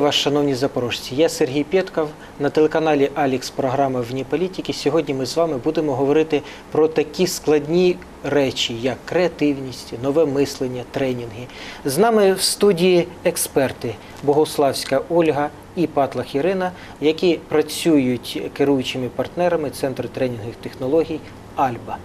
Вітаю вас, шановні запорожці. Я Сергій Пєтков. На телеканалі Алікс програма Вні політики. Сьогодні ми з вами будемо говорити про такі складні речі, як креативність, нове мислення, тренінги. З нами в студії експерти Богославська Ольга і Патлах Ірина, які працюють керуючими партнерами Центру тренінгових технологій Альба.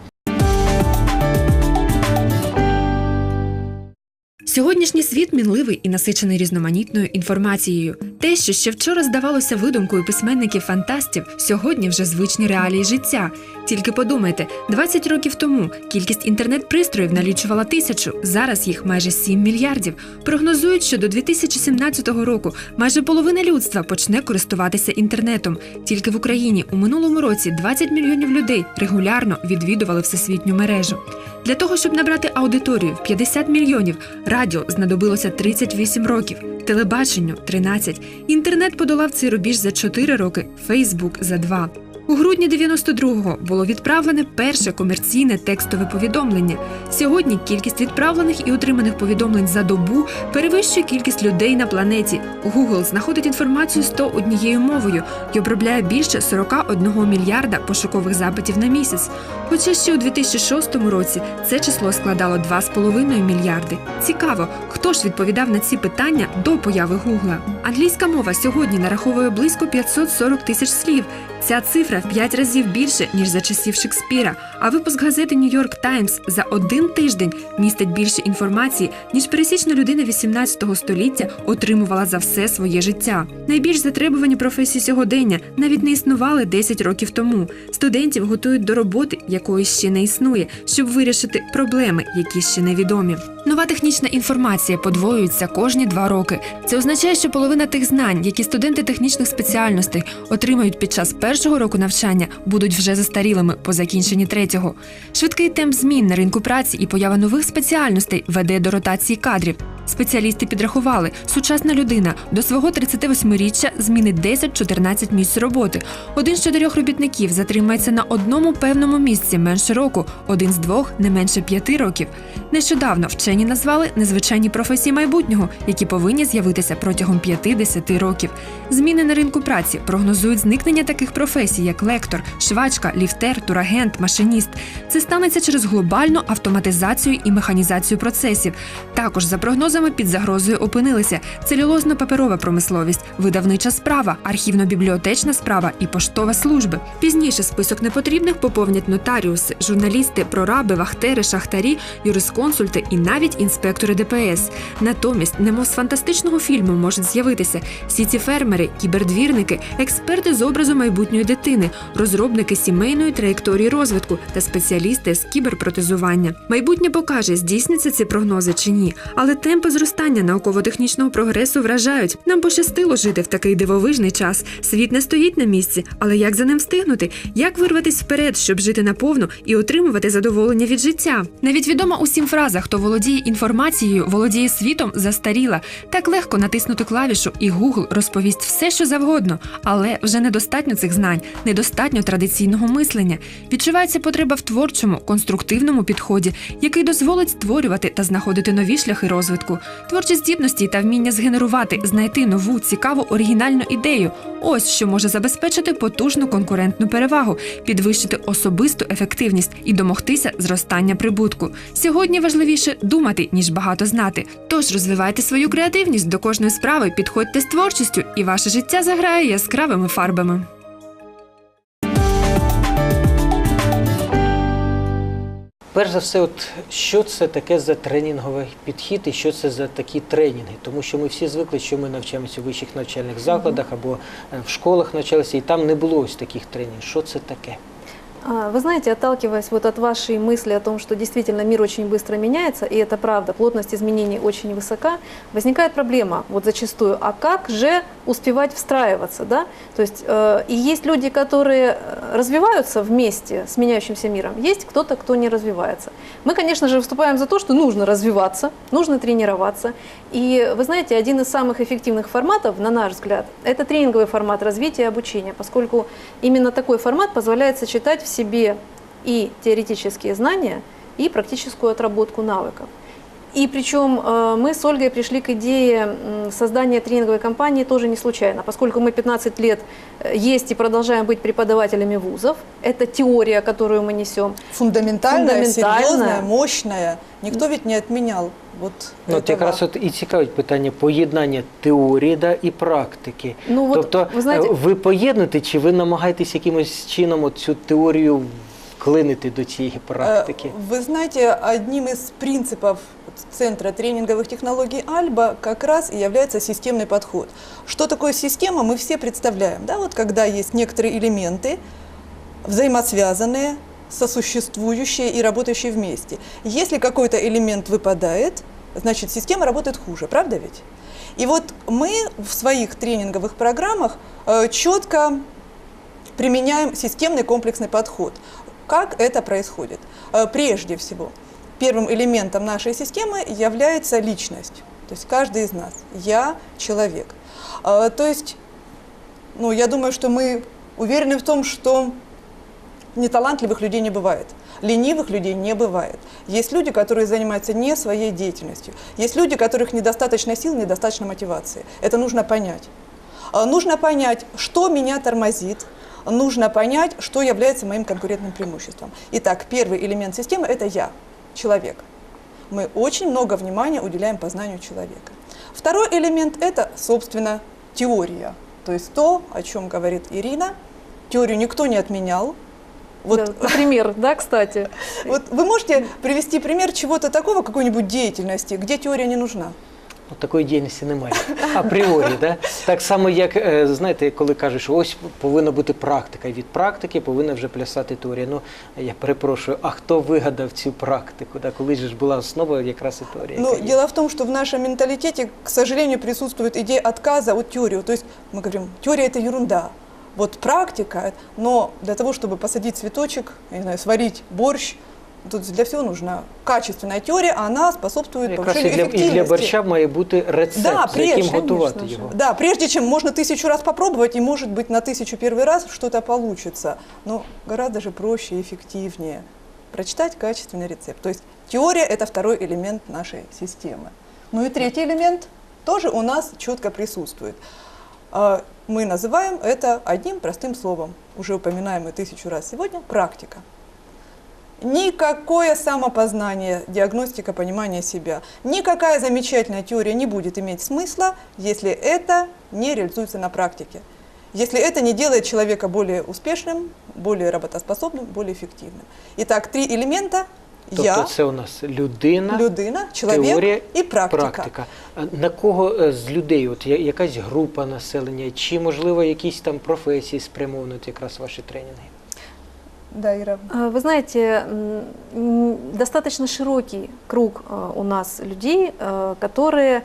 Сьогоднішній світ мінливий і насичений різноманітною інформацією. Те, що ще вчора здавалося видумкою письменників-фантастів, сьогодні вже звичні реалії життя. Тільки подумайте, 20 років тому кількість інтернет-пристроїв налічувала тисячу, зараз їх майже 7 мільярдів. Прогнозують, що до 2017 року майже половина людства почне користуватися інтернетом. Тільки в Україні у минулому році 20 мільйонів людей регулярно відвідували всесвітню мережу. Для того, щоб набрати аудиторію в 50 мільйонів, радіо знадобилося 38 років, телебаченню 13. Інтернет подолав цей рубіж за 4 роки, Фейсбук за 2. У грудні 92-го було відправлене перше комерційне текстове повідомлення. Сьогодні кількість відправлених і отриманих повідомлень за добу перевищує кількість людей на планеті. Google знаходить інформацію 101 мовою і обробляє більше 41 мільярда пошукових запитів на місяць. Хоча ще у 2006 році це число складало 2,5 мільярди. Цікаво, хто ж відповідав на ці питання до появи Гугла. Англійська мова сьогодні нараховує близько 540 тисяч слів. Ця цифра в 5 разів більше, ніж за часів Шекспіра. А випуск газети Нью-Йорк Таймс за один тиждень містить більше інформації, ніж пересічна людина 18 століття отримувала за все своє життя. Найбільш затребувані професії сьогодення навіть не існували 10 років тому. Студентів готують до роботи, якої ще не існує, щоб вирішити проблеми, які ще невідомі. Нова технічна інформація подвоюється кожні два роки. Це означає, що половина тих знань, які студенти технічних спеціальностей отримають під час першого року навчання, будуть вже застарілими по закінченні третього. Швидкий темп змін на ринку праці і поява нових спеціальностей веде до ротації кадрів. Спеціалісти підрахували, сучасна людина до свого 38-річчя змінить 10-14 місць роботи. Один з чотирьох робітників затримається на одному певному місці менше року, один з двох не менше п'яти років. Нещодавно вчені назвали незвичайні професії майбутнього, які повинні з'явитися протягом 5-10 років. Зміни на ринку праці прогнозують зникнення таких професій, як лектор, швачка, ліфтер, турагент, машиніст. Це станеться через глобальну автоматизацію і механізацію процесів. Також за прогнозами під загрозою опинилися целюлозно-паперова промисловість, видавнича справа, архівно-бібліотечна справа і поштова служби. Пізніше список непотрібних поповнять нотаріуси, журналісти, прораби, вахтери, шахтарі, юрисконсульти і навіть інспектори ДПС. Натомість, немов з фантастичного фільму можуть з'явитися всі ці фермери, кібердвірники, експерти з образу майбутньої дитини, розробники сімейної траєкторії розвитку та спеціалісти з кіберпротезування. Майбутнє покаже, здійсняться ці прогнози чи ні, але темпи зростання науково-технічного прогресу вражають. Нам пощастило жити в такий дивовижний час. Світ не стоїть на місці, але як за ним встигнути? Як вирватися вперед, щоб жити наповну і отримувати задоволення від життя? Навіть відома усім фраза, хто володіє інформацією, володіє світом, застаріла. Так легко натиснути клавішу, і Google розповість все, що завгодно, але вже недостатньо цих знань, недостатньо традиційного мислення. Відчувається потреба в творчому, конструктивному підході, який дозволить створювати та знаходити нові шляхи розвитку, творчі здібності та вміння згенерувати, знайти нову, цікаву оригінальну ідею. Ось що може забезпечити потужну конкурентну перевагу, підвищити особисту ефективність і домогтися зростання прибутку. Сьогодні важливіше думати, ніж багато знати. Тож розвивайте свою креативність до кожної справи, підходьте з творчістю, і ваше життя заграє яскравими фарбами. Перш за все, от що це таке за тренінговий підхід і що це за такі тренінги? Тому що ми всі звикли, що ми навчаємося у вищих навчальних закладах або е, в школах навчалися, і там не було ось таких тренінгів. Що це таке? А, Вы знаете, отталкиваясь вот от вашей мысли о том, что действительно мир очень быстро меняется, и это правда, плотность изменений очень высока, возникает проблема вот зачастую, а как же успевать встраиваться, да? То есть э, и есть люди, которые э, развиваются вместе с меняющимся миром, есть кто-то, кто не развивается. Мы, конечно же, выступаем за то, что нужно развиваться, нужно тренироваться, и вы знаете, один из самых эффективных форматов, на наш взгляд, это тренинговый формат развития и обучения, поскольку именно такой формат позволяет сочетать в себе и теоретические знания, и практическую отработку навыков. И причем э, мы с Ольгой пришли к идее м, создания тренинговой компании тоже не случайно, поскольку мы 15 лет э, есть и продолжаем быть преподавателями вузов. Это теория, которую мы несем. Фундаментальная, Фундаментальная. серьезная, мощная. Никто ведь не отменял вот Ну, от этого. якраз от і цікавить питання поєднання теорії да, і практики. Ну, от, тобто ви знаєте- е, ви поєднуєте чи ви намагаєтесь якимось чином от цю теорію вклинити до цієї практики? Э, Вы знаете, одним из принципов Центра тренинговых технологий Альба как раз и является системный подход. Что такое система, мы все представляем. Да? Вот когда есть некоторые элементы, взаимосвязанные, сосуществующие и работающие вместе. Если какой-то элемент выпадает, значит система работает хуже, правда ведь? И вот мы в своих тренинговых программах э, четко применяем системный комплексный подход. Как это происходит? Э, Прежде всего, первым элементом нашей системы является личность. То есть каждый из нас. Я человек. Э, То есть, ну, я думаю, что мы уверены в том, что неталантливых людей не бывает. Ленивых людей не бывает. Есть люди, которые занимаются не своей деятельностью. Есть люди, у которых недостаточно сил, недостаточно мотивации. Это нужно понять. А, Нужно понять, что меня тормозит, нужно понять, что является моим конкурентным преимуществом. Итак, первый элемент системы – это я, человек. Мы очень много внимания уделяем познанию человека. Второй элемент – это, собственно, теория. То есть то, о чем говорит Ирина. Теорию никто не отменял. Вот Да, например, да, кстати. вот вы можете привести пример чего-то такого, какой-нибудь деятельности, где теория не нужна? От такої діяльності немає. Апріорі, да? так само, як е, знаєте, коли кажуть, що ось повинна бути практика. І від практики повинна вже плясати теорія. Ну я перепрошую, а хто вигадав цю практику? Да? Коли ж була основа якраз і теорія? Ну, яка є? дело в том, что в нашем менталитете, к сожалению, присутствует идея отказа от теории. То есть мы говорим, теория это ерунда. Вот практика, но для того, чтобы посадить цветочек, я не знаю, сварить борщ, тут для всего нужна качественная теория, а она способствует Якраз і повышению для, і эффективности. для борща має бути рецепт, Да, за яким прежде, готувати конечно же. його. Да, прежде чем можно тысячу раз попробовать, и может быть на тысячу первый раз что-то получится. Но гораздо же проще и эффективнее прочитать качественный рецепт. То есть теория – это второй элемент нашей системы. Ну и третий элемент тоже у нас четко присутствует. А, Мы называем это одним простым словом, уже упоминаемый тысячу раз сегодня – практика. Никакое самопознание, диагностика, понимание себя, никакая замечательная теория не будет иметь смысла, если это не реализуется на практике. Если это не делает человека более успешным, более работоспособным, более эффективным. Итак, три элемента – Тобто я, це у нас людина, людина, человек теорія и практика. практика. А На кого е, з людей, от я- якась група населення, чи можливо якісь там професії спрямовують якраз ваші тренінги? Да, Ира. А, Вы знаете, достаточно широкий круг а, у нас людей, а, которые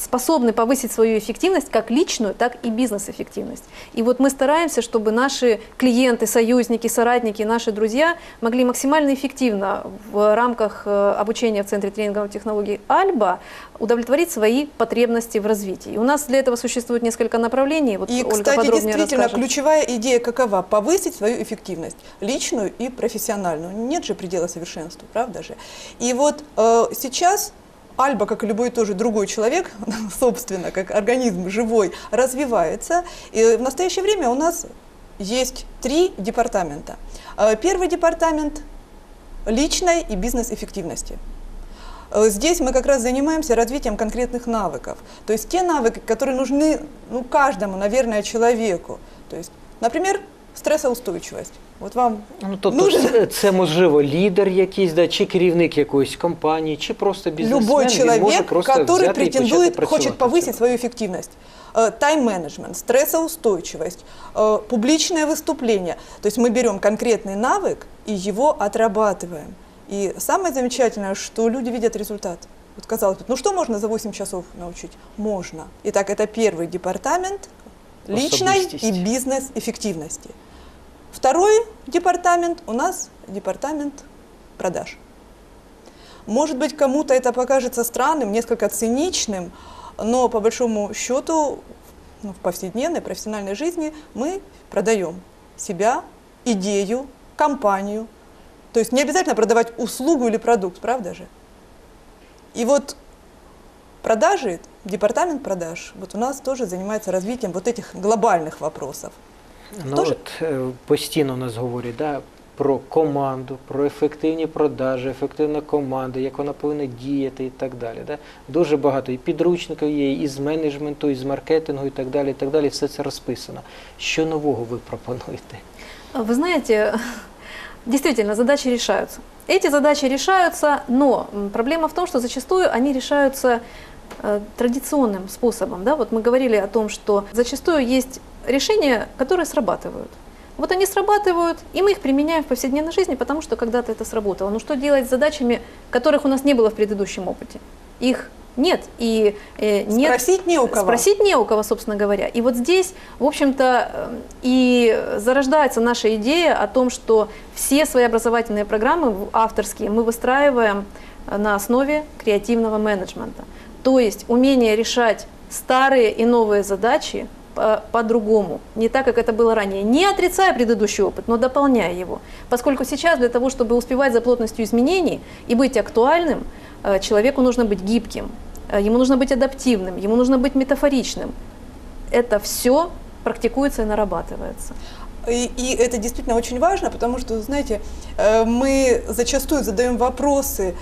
способны повысить свою эффективность как личную, так и бизнес-эффективность. И вот мы стараемся, чтобы наши клиенты, союзники, соратники, наши друзья могли максимально эффективно в рамках э, обучения в Центре тренинговых технологий Альба удовлетворить свои потребности в развитии. И у нас для этого существует несколько направлений. Вот И, Ольга кстати, действительно, расскажет. ключевая идея какова? Повысить свою эффективность, личную и профессиональную. Нет же предела совершенству, правда же? И вот э, сейчас Альба, как и любой тоже другой человек, собственно, как организм живой, развивается. И в настоящее время у нас есть три департамента. Э, Первый департамент личной и бизнес-эффективности. Э, Здесь мы как раз занимаемся развитием конкретных навыков. То есть те навыки, которые нужны ну, каждому, наверное, человеку. То есть, например, стрессоустойчивость. Вот вам Ну тобто нужен це, це можливо лідер якийсь, да, чи керівник якоїсь компанії, чи просто бізнесмен. любой він може человек, просто который взяти і почати претендует, працювати хочет в повысить цьому. свою эффективность. Э, Тайм-менеджмент, стрессоустойчивость, э, публичное выступление. То есть мы берем конкретный навык и его отрабатываем. И самое замечательное, что люди видят результат. Вот казалось бы, ну что можно за 8 часов научить? Можно. Итак, это первый департамент личной и Особистость. бизнес-эффективности. Второй департамент у нас департамент продаж. Может быть, кому-то это покажется странным, несколько циничным, но по большому счету ну, в повседневной профессиональной жизни мы продаем себя, идею, компанию. То есть не обязательно продавать услугу или продукт, правда же? И вот продажи, департамент продаж, вот у нас тоже занимается развитием вот этих глобальных вопросов. Ну, Тоже- от, е, постійно нас говорять да, про команду, про ефективні продажі, ефективна команда, як вона повинна діяти і так далі. Да? Дуже багато і підручників є, і з менеджменту, і з маркетингу, і так далі. І так далі. Все це розписано. Що нового ви пропонуєте? Вы знаете, действительно, задачи решаются. Эти задачи решаются, но м, проблема в том, что зачастую они решаются э, Традиционным способом. Да? Вот мы говорили о том, что зачастую есть решения, которые срабатывают. Вот они срабатывают, и мы их применяем в повседневной жизни, потому что когда-то это сработало. Но что делать с задачами, которых у нас не было в предыдущем опыте? Их нет, и э, нет Спросить не у кого. Спросить не у кого, собственно говоря. И вот здесь, в общем-то, э, и зарождается наша идея о том, что все свои образовательные программы авторские мы выстраиваем э, на основе креативного менеджмента. То есть умение решать старые и новые задачи по- по-другому, не так, как это было ранее, не отрицая предыдущий опыт, но дополняя его. Поскольку сейчас для того, чтобы успевать за плотностью изменений и быть актуальным, э, человеку нужно быть гибким, э, ему нужно быть адаптивным, ему нужно быть метафоричным. Это все практикуется и нарабатывается. И, и это действительно очень важно, потому что, знаете, э, мы зачастую задаем вопросы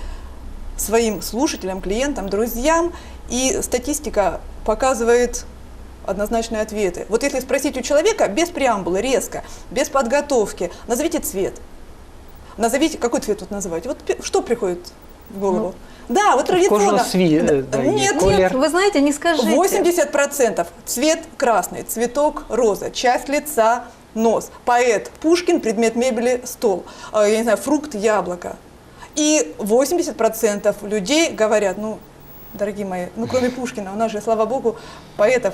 своим слушателям, клиентам, друзьям, и статистика показывает однозначные ответы. Вот если спросить у человека без преамбулы, резко, без подготовки, назовите цвет. Назовите, какой цвет тут называть? Вот пе- что приходит в голову? да, вот традиционно. кожного свій- Да, е, да, є нет, колір. нет, Вы знаете, не скажите. 80% цвет красный, цветок роза, часть лица нос, поэт Пушкин, предмет мебели стол, А, я не знаю, фрукт яблоко. И 80% людей говорят, ну, дорогие мои, ну кроме Пушкина, у нас же, слава богу, поэтов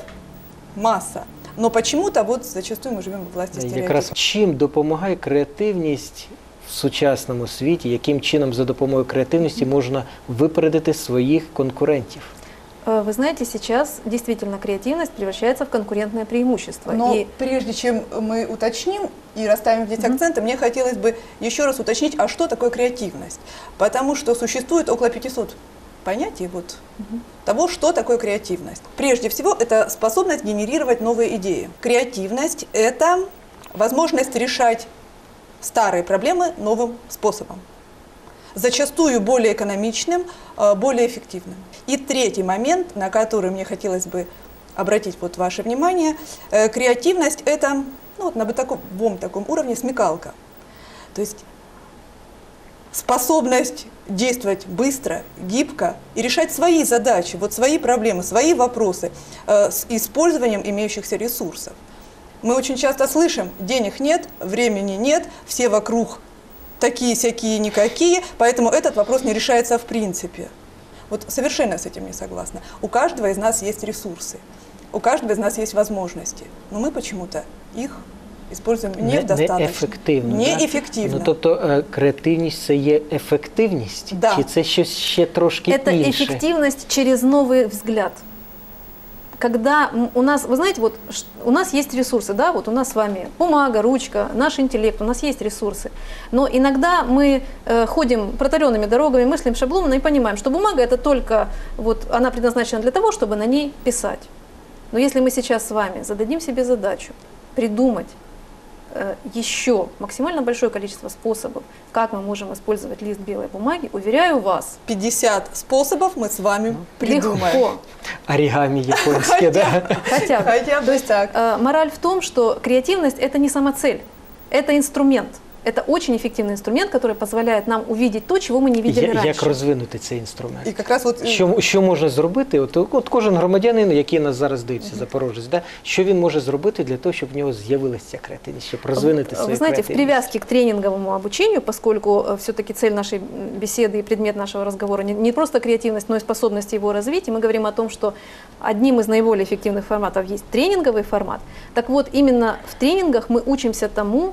масса. Но почему-то вот зачастую мы живем в власти стереотипов. Якраз чим допомагає креативність в сучасному світі, яким чином за допомогою креативності можна випередити своїх конкурентів? Э, Вы знаете, сейчас действительно креативность превращается в конкурентное преимущество. Но И прежде чем мы уточним и расставим здесь акценты, мне хотелось бы еще раз уточнить, а что такое креативность? Потому что существует около 500 понятий вот, того, что такое креативность. Прежде всего, это способность генерировать новые идеи. Креативность – это возможность решать старые проблемы новым способом зачастую более экономичным, э, более эффективным. И третий момент, на который мне хотелось бы обратить вот ваше внимание, э, креативность – это ну, вот на бытовом таком уровне смекалка. То есть способность действовать быстро, гибко и решать свои задачи, вот свои проблемы, свои вопросы э, с использованием имеющихся ресурсов. Мы очень часто слышим, денег нет, времени нет, все вокруг такие-сякие, никакие, поэтому этот вопрос не решается в принципе. Вот совершенно с этим не согласна. У каждого из нас есть ресурсы, у каждого из нас есть возможности, но мы почему-то их используем не, достаточно. Неефективно. да? Неефективно. Ну, тобто е, креативність це є ефективність? Да. Чи це щось ще трошки это інше? эффективность через новый взгляд. Когда у нас, вы знаете, вот у нас есть ресурсы, да, вот у нас с вами бумага, ручка, наш интеллект, у нас есть ресурсы. Но иногда мы э, ходим протаренными дорогами, мыслим шаблонно и понимаем, что бумага это только, вот она предназначена для того, чтобы на ней писать. Но если мы сейчас с вами зададим себе задачу придумать еще максимально большое количество способов, как мы можем использовать лист белой бумаги, уверяю вас, 50 способов мы с вами придумаем. легко. Орігамі японське, да? Хотя бы. Хотя бы То есть так. э, мораль в том, что креативность это не самоцель, это инструмент. Это очень эффективный инструмент, который позволяет нам увидеть то, чего мы не видели Я- Як раньше. розвинути цей інструмент? И как раз вот э, Що, що можна зробити? От, от кожен громадянин, який нас зараз дивиться, запорожець, да? що він може зробити для того, щоб в нього з'явилася ця креативність, щоб розвинути свою Вы знаете, в креативність? привязке к тренинговому обучению, поскольку все-таки цель нашей м, беседы и предмет нашего разговора не, не просто креативность, но и способность его развить, и мы говорим о том, что одним из наиболее эффективных форматов есть тренинговый формат. Так вот, именно в тренингах мы учимся тому, э,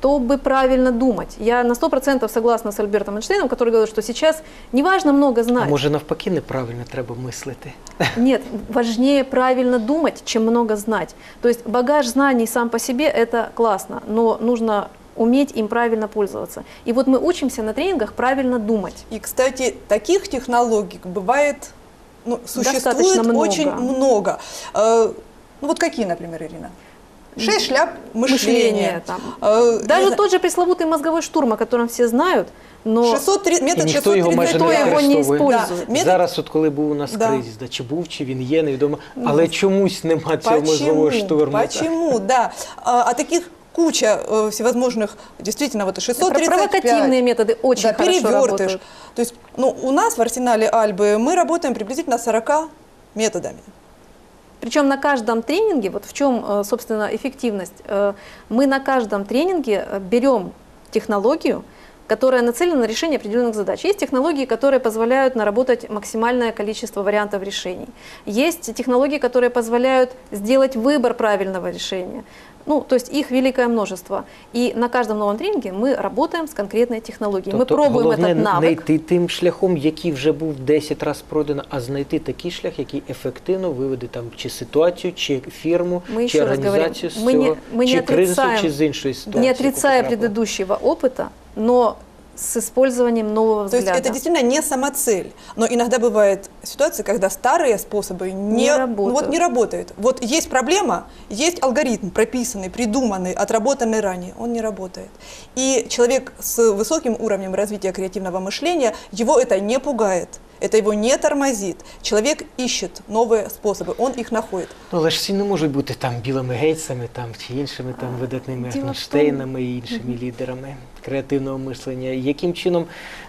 чтобы правильно думать. Я на 100% согласна с Альбертом Эйнштейном, который говорит, что сейчас не важно много А знать. може навпаки неправильно треба мислити? Нет, важнее правильно думать, чем много знать. То есть багаж знаний сам по себе это классно, но нужно уметь им правильно пользоваться. И вот мы учимся на тренингах правильно думать. И, кстати, таких технологий бывает, ну, Достаточно существует много. очень много. Э, Ну вот какие, например, Ирина? Шесть шляп мышления. там. Э, не Даже знаю, тот же пресловутый мозговой штурм, о котором все знают, но 603, І метод ніхто його майже не 635. Ніхто його не використовує. использует. Да. Метод- Зараз, от коли був у нас Да. кризис, да, чи був, чи він є, невідомо, але чомусь нема цього мозгового Почему? штурму. Почему? Да. А, а таких куча э, всевозможных, действительно, вот и 635. провокативные методы очень да, хорошо перевертыш. работают. То есть, ну, у нас в арсенале Альбы мы работаем приблизительно 40 методами. Причем на каждом тренинге, вот в чем, э, собственно, эффективность, э, мы на каждом тренинге э, берем технологию, которая нацелена на решение определенных задач. Есть технологии, которые позволяют наработать максимальное количество вариантов решений. Есть технологии, которые позволяют сделать выбор правильного решения. Ну, то есть их великое множество. И на каждом новом тренинге мы работаем с конкретной технологией. мы пробуем Тобто головне этот навык. не йти тим шляхом, який вже був 10 разів пройдено, а знайти такий шлях, який ефективно виведе там чи ситуацію, чи фірму, Ми чи ще раз організацію говоримо, з ми не- цього, ми не чи кризису, отрицаем- чи з іншої ситуації. не яку отрицая потрапили. предыдущего опыта, но с использованием нового То есть взгляда. это действительно не самоцель. Но иногда бывает ситуация, когда старые способы не, Не ну, вот работают. не работают. Вот есть проблема, есть алгоритм прописанный, придуманный, отработанный ранее, он не работает. И человек с высоким уровнем развития креативного мышления, его это не пугает, это его не тормозит. Человек ищет новые способы, он их находит. Ну, але ж всі не можуть бути там білими гейтсами там, чи іншими там видатними діло в Ейнштейнами і іншими лідерами креативного мислення. Яким чином,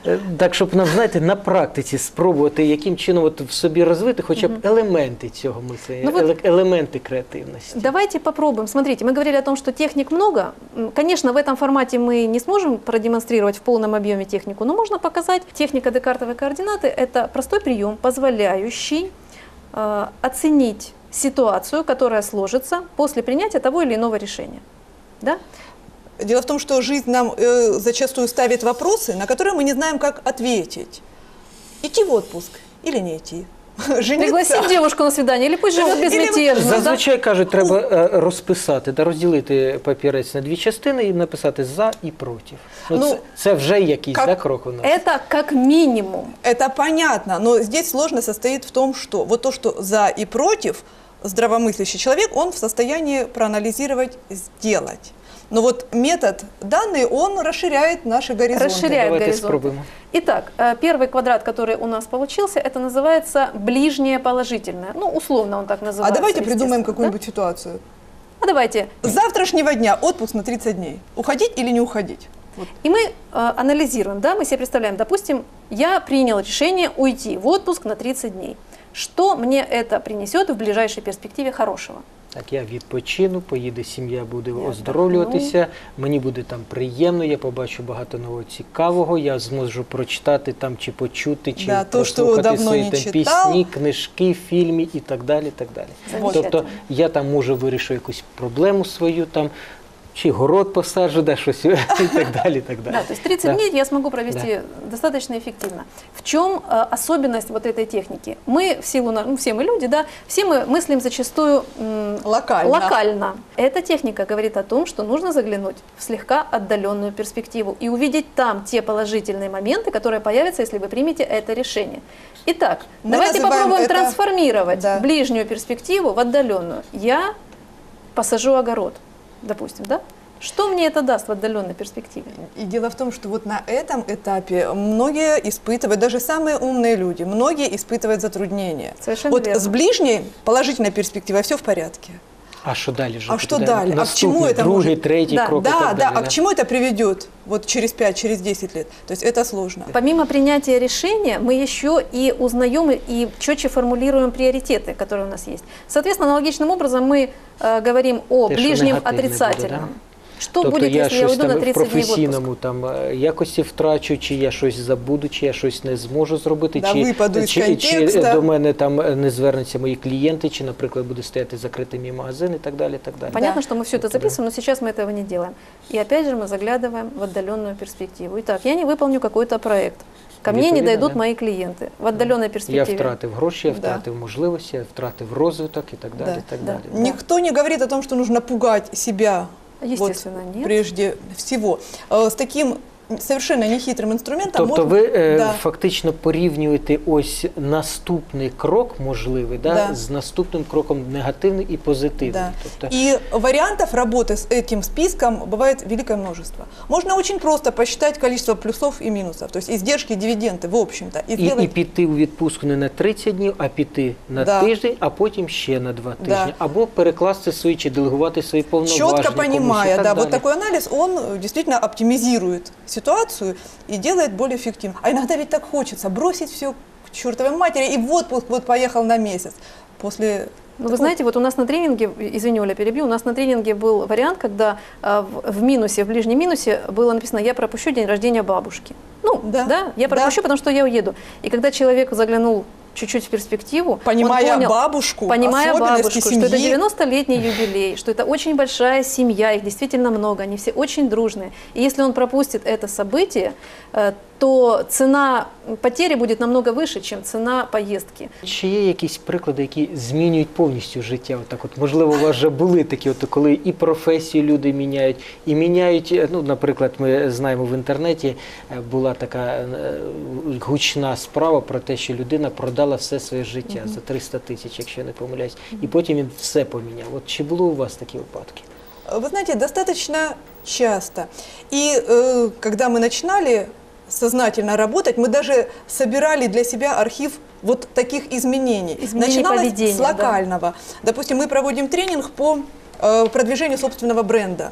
е, так щоб нам, знаєте, на практиці спробувати, яким чином от в собі розвити хоча б елементи цього мислення, Ну, вот- еле- елементи креативності. Давайте попробуем. Смотрите, мы говорили о том, что техник много. М, Конечно, в этом формате мы не сможем продемонстрировать в полном объеме технику, но можно показать. Техника Декартовой координаты – это простой прием, позволяющий э, оценить ситуацию, которая сложится после принятия того или иного решения. Да? Дело в том, что жизнь нам э, зачастую ставит вопросы, на которые мы не знаем, как ответить. Идти в отпуск или не идти? Жениться? Пригласить девушку на свидание или пусть живут Или вы- безмятежно. да? Зазвичай кажуть, треба е, розписати та розділити папірець на дві частини і написати за і проти. Ну, Ну, це, це вже якийсь как- да, крок у нас. Это как минимум. Это понятно, но здесь сложность состоит в том, что вот то, что за и против, здравомыслящий человек, он в состоянии проанализировать, сделать. Но вот метод данный, он расширяет наши горизонты. Расширяет Давайте горизонты. спробуємо. Итак, э, первый квадрат, который у нас получился, это называется ближнее положительное. Ну, условно он так называется. А давайте придумаем какую-нибудь ситуацию. да? А давайте. С завтрашнего дня отпуск на 30 дней. Уходить или не уходить? Вот. И мы э, анализируем, да, мы себе представляем, допустим, я принял решение уйти в отпуск на 30 дней. Что мне это принесет в ближайшей перспективе хорошего? Так, я відпочину, поїде сім'я, буде Я оздоровлюватися, мені буде там приємно, я побачу багато нового цікавого, я зможу прочитати там чи почути, чи Да, то, що свої там пісні, книжки, фільми і так далі. Так далі. Тобто я там можу вирішу якусь проблему свою, там, чи город посаджу, да, щось і так далі. Так далі. Да, то есть 30 Да. дней я смогу провести достаточно эффективно. В чем э, особенность вот этой техники? Мы в силу, на- ну, все мы люди, да, все мы мыслим зачастую м, Локально. локально. Эта техника говорит о том, что нужно заглянуть в слегка отдаленную перспективу и увидеть там те положительные моменты, которые появятся, если вы примете это решение. Итак, Мы давайте называем попробуем это- трансформировать Да. ближнюю перспективу в отдаленную. Я посажу огород, допустим, да? Что мне это даст в отдаленной перспективе? И дело в том, что вот на этом этапе многие испытывают, даже самые умные люди, многие испытывают затруднения. Совершенно вот верно. с ближней положительной перспективой все в порядке. А що далі? вже А буде, что да? далее? А к Наступний, чему это другий, может? третій Да, крок і да, так да, далі. а к чему это приведет вот через 5, через 10 лет? То есть это сложно. Помимо принятия решения, мы еще и узнаем и- и четче формулируем приоритеты, которые у нас есть. Соответственно, аналогичным образом мы э, говорим о Те, що ближнем негативне буде, отрицательном. да? Что тобто будет, я если я щось уйду там на в 30 дней в отпуск? професійному там е, якості втрачу, чи я щось забуду, чи я щось не зможу зробити, Да, чи, випаду із чи, чи контекста. до мене там е, не звернуться мої клієнти, чи, наприклад, буде стояти закритий мій магазин і так далі. Так далі. Понятно, Да. что мы все это записываем, но сейчас мы этого не делаем. И опять же мы заглядываем в отдаленную перспективу. Итак, я не выполню какой-то проект. Ко мне не Відповідно, дойдут да. мои клиенты. В отдаленной Я перспективе. втратив гроші, я Да. втратив можливості, я втратив розвиток і так далі. Да, і так да. далі. Никто не говорит о том, что нужно пугать себя Естественно, вот, нет. прежде всего. Э, С таким совершенно нехитрым инструментом Тобто можно- ви е, Да. фактично порівнюєте ось наступний крок, можливий, да, Да. з наступним кроком негативний і позитивний. Да. Тобто, И вариантов работы с этим списком бывает великое множество. Можно очень просто посчитать количество плюсов и минусов, то есть издержки, дивиденды, в общем-то, и, і, сделать і піти у відпустку не на 30 днів, а піти на Да. тиждень, а потім ще на два Да. тижні. Або перекласти свої чи делегувати свої повноваження. четко комусь і понимая, так да, далі. вот такой анализ, он э, действительно оптимизирует ситуацию и делает более эффективным. А иногда ведь так хочется бросить все к чертовой матери и в отпуск вот поехал на месяц. После Ну, вы знаете, вот у нас на тренинге, извини, Оля, перебью, у нас на тренинге был вариант, когда а, в, в минусе, в ближнем минусе было написано «я пропущу день рождения бабушки». Ну, Да, да, я да. пропущу, потому что я уеду. И когда человек заглянул чуть-чуть в перспективу, Понимая он понял, бабушку, понимая бабушку, что это семьи. 90-летний юбилей, что это очень большая семья, их действительно много, они все очень дружные. И если он пропустит это событие, э, то цена потери будет намного выше, чем цена поездки. Чи є якісь приклади, які змінюють повністю життя? Отак, от можливо, у вас вже були такі, от коли і професію люди міняють, і міняють. е, Ну, наприклад, ми знаємо в інтернеті е, була така е, гучна справа про те, що людина продала все своє життя за 300 тисяч, якщо я не помиляюсь, і потім він все поміняв. От чи було у вас такі випадки? Вы знаете, достаточно часто. И э, когда мы начинали сознательно работать, мы даже собирали для себя архив вот таких изменений. Изменений Начиналось с да. локального. Допустим, мы проводим тренинг по э, продвижению собственного бренда.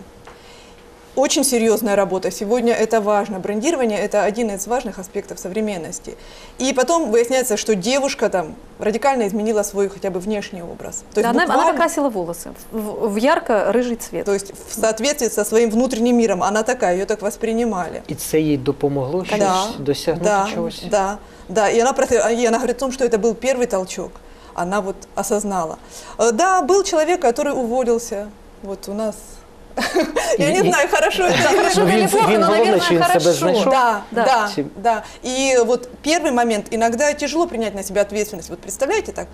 Очень серьезная работа. Сегодня это важно. Брендирование – это один из важных аспектов современности. И потом выясняется, что девушка там радикально изменила свой хотя бы внешний образ. То Да, есть, она, она буквально- покрасила волосы в, в ярко-рыжий цвет. то есть в соответствии со своим внутренним миром. Она такая, ее так воспринимали. І це їй допомогло щось Да, досягнути да, чогось? Да, да. И она, и она говорит о том, что это был первый толчок. Она вот осознала. Э, Да, был человек, который уволился. Вот у нас. Я И- не и- знаю, хорошо это или Хорошо Ну, или він, плохо, він но, головне, наверное, що він себе хорошо. знайшов. Да, Да. да, Чем- да, И вот первый момент, иногда тяжело принять на себя ответственность. Вот представляете так,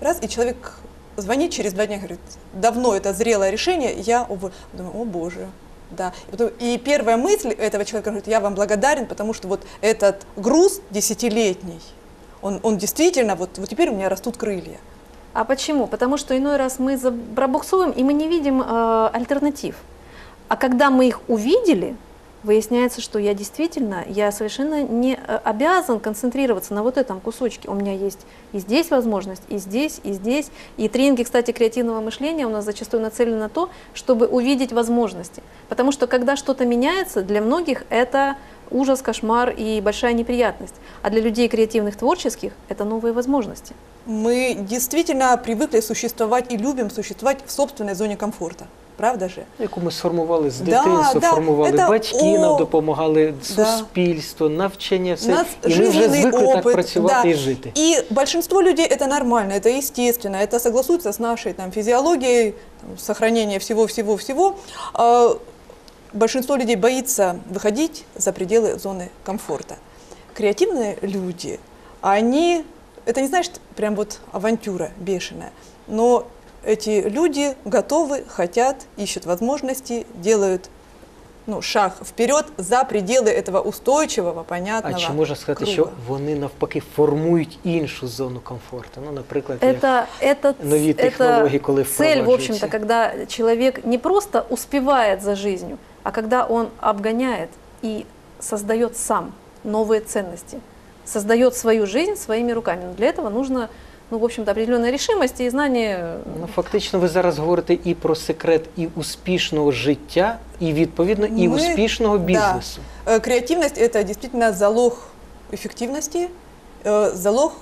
раз, и человек звонит через два дня, говорит, давно это зрелое решение, я уволю. Думаю, о боже, да. И, потом- и первая мысль этого человека говорит, я вам благодарен, потому что вот этот груз десятилетний, он, он действительно, вот, вот теперь у меня растут крылья. А почему? Потому что иной раз мы пробуксуем, и мы не видим э, альтернатив. А когда мы их увидели, выясняется, что я действительно, я совершенно не э, обязан концентрироваться на вот этом кусочке. У меня есть и здесь возможность, и здесь, и здесь. И тренинги, кстати, креативного мышления у нас зачастую нацелены на то, чтобы увидеть возможности. Потому что когда что-то меняется, для многих это ужас, кошмар и большая неприятность. А для людей креативных, творческих это новые возможности. Мы действительно привыкли существовать и любим существовать в собственной зоне комфорта. Правда же? яку ми сформували з Да, дитинства, да, формували это батьки, нам о- допомагали Да. суспільство, навчання, все. нас і ми вже жизненный звикли так опыт, працювати да. і жити. И большинство людей это нормально, это естественно, это согласуется с нашей там, физиологией, там, сохранение всего-всего-всего. А, большинство людей боится выходить за пределы зоны комфорта. Креативные люди, они, это не значит прям вот авантюра бешеная, но эти люди готовы, хотят, ищут возможности, делают ну, шаг вперед за пределы этого устойчивого, А понятного чи можна сказати, круга. що вони навпаки формують іншу зону комфорту? Ну, наприклад, як Это, это, нові технології, коли это цель, в общем-то, впроваджуються. когда человек не просто успевает за жизнью, а когда он обгоняет и создает сам новые ценности, создает свою жизнь своими руками. Но для этого нужно, ну, в общем-то, определенная решимость и знание. Ну, фактично, ви зараз говорите і про секрет і успішного життя, і відповідно і Ми- успішного да. бізнесу. Э, Креативность – это действительно залог эффективности, э, залог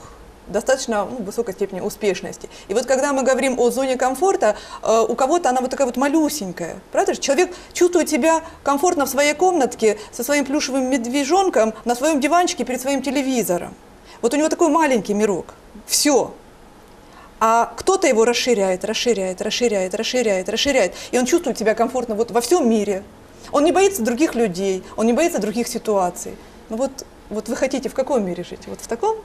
достаточно ну, высокой степени успешности. И вот когда мы говорим о зоне комфорта, э, у кого-то она вот такая вот малюсенькая, правда же? Человек чувствует себя комфортно в своей комнатке со своим плюшевым медвежонком на своем диванчике перед своим телевизором. Вот у него такой маленький мирок. Все. А кто-то его расширяет, расширяет, расширяет, расширяет, расширяет. И он чувствует себя комфортно вот во всем мире. Он не боится других людей, он не боится других ситуаций. Ну вот, вот вы хотите в каком мире жить? Вот в таком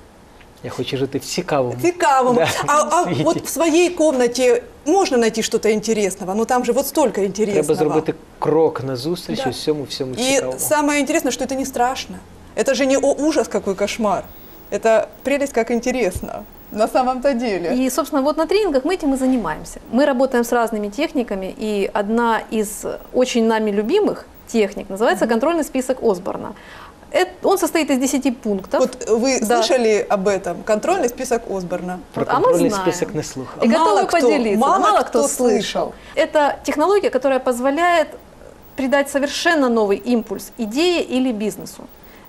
Я хочу жити в цікавому. цікавому. Да, а а світі. вот в своей комнате можно найти что-то интересного, но там же вот столько интересного. Треба зробити крок на зустріч Да. усьому всьому И цікавому. самое интересное, что это не страшно. Это же не о ужас какой кошмар. Это прелесть как интересно. На самом-то деле. И, собственно, вот на тренингах мы этим и занимаемся. Мы работаем с разными техниками, и одна из очень нами любимых техник называется контрольный список Осборна. Эт- Он состоит из 10 пунктов. Вот вы Да. слышали об этом? Контрольный список Осборна. Про а ми контрольний знаємо. список не слухав. И Мало готовы кто- поделиться. мало кто, кто слышал. Это технология, которая позволяет придать совершенно новый импульс идее или бизнесу.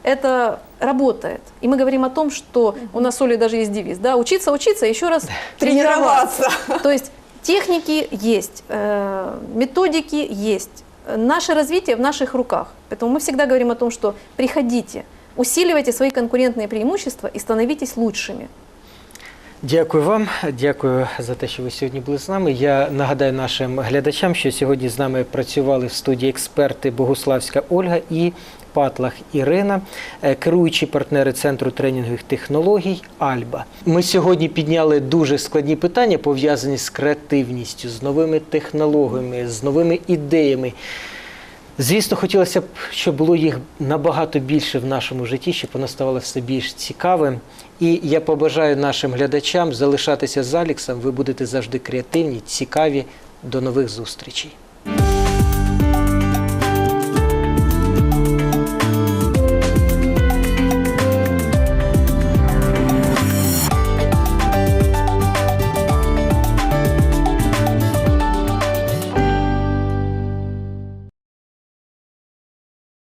Это работает. И мы говорим о том, что у нас с Олей даже есть девиз, да, учиться, учиться, еще раз тренироваться. Тренироваться. То есть техники есть, э, методики есть, наше развитие в наших руках. Поэтому мы всегда говорим о том, что приходите, усиливайте свои конкурентные преимущества и становитесь лучшими. Дякую вам, дякую за те, що ви сьогодні були з нами. Я нагадаю нашим глядачам, що сьогодні з нами працювали в студії експерти Богуславська Ольга і Патлах Ірина, е, керуючі партнери Центру тренінгових технологій Альба. Ми сьогодні підняли дуже складні питання, пов'язані з креативністю, з новими технологіями, з новими ідеями. Звісно, хотілося б, щоб було їх набагато більше в нашому житті, щоб воно ставало все більш цікавим. І я побажаю нашим глядачам залишатися з Аліксом. Ви будете завжди креативні, цікаві. До нових зустрічей.